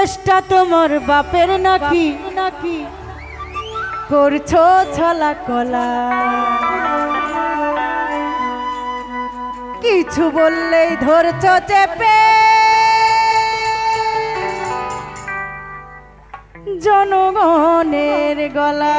দেশটা তোমার বাপের নাকি? নাকি করছ ছলা কলা। কিছু বললেই ধরছো চেপে। জনগণের গলা।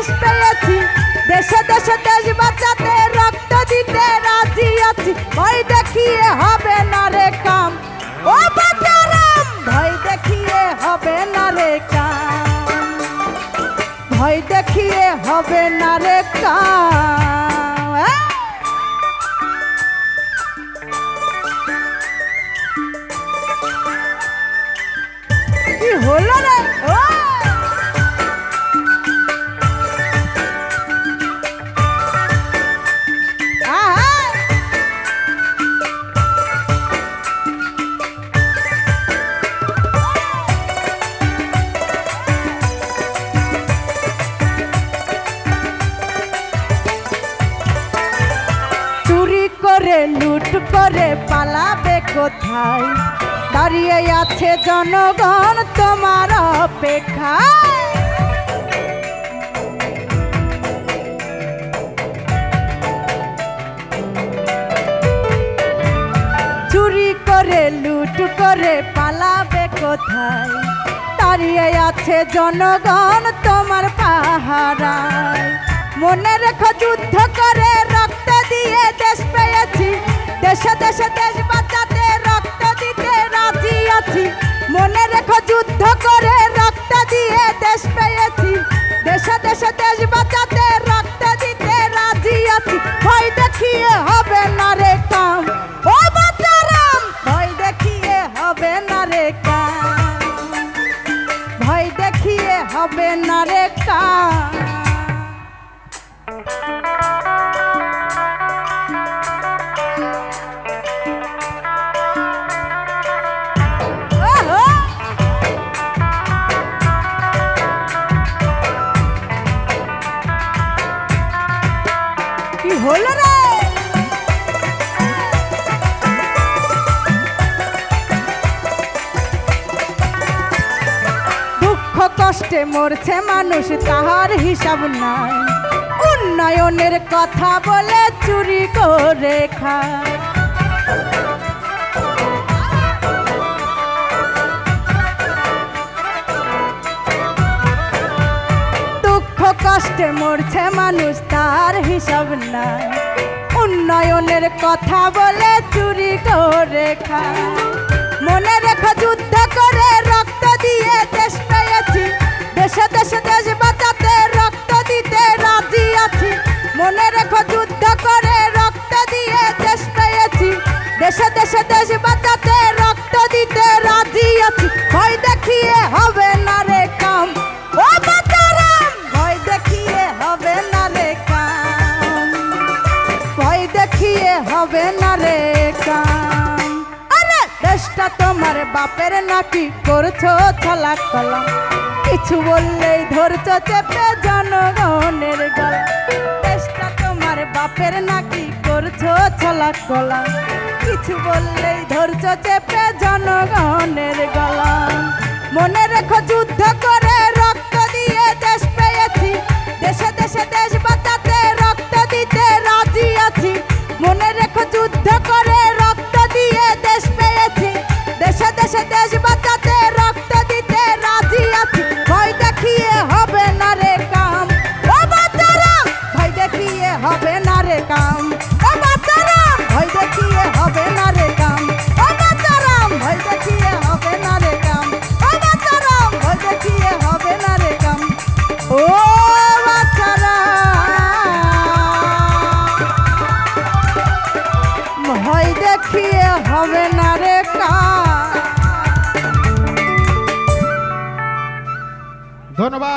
দেশ পেয়েছি দেশে দেশে দেশ লুট করে পালাবে কোথায়? দাঁড়িয়ে আছে জনগণ তোমার অপেক্ষায়। চুরি করে, লুট করে পালাবে কোথায়? দাঁড়িয়ে আছে জনগণ তোমার পাহারায়। মনে রেখো যুদ্ধ করে রক্ত দিয়ে দেশ পেয়েছি। দেশে দেশে দেশ বাঁচাতে রক্ত দিতে রাজি আছি। মনে রেখো যুদ্ধ হলো রে? দুঃখ কষ্টে মরছে মানুষ, তাহার হিসাব নাই। উন্নয়নের কথা বলে চুরি করে খায়। কষ্টে মরছে মানুষ, তার হিসাব নাই। উন্নয়নের কথা বলে চুরি করে খায়। মনে রেখা যুদ্ধ করে রক্ত দিয়ে দেশ পেয়েছি। দেশে দেশে দেশ তোমার বাপের নাকি করছ ছলা কলা? কিছু বললেই ধরছো চেপে জনগণের গল। দেশটা তোমার বাপের নাকি করছ ছলা কলা? কিছু বললেই ধরছো চেপে জনগণের গলা। মনে রেখো যুদ্ধ করে ভয় হবে না রে ধন্যবাদ।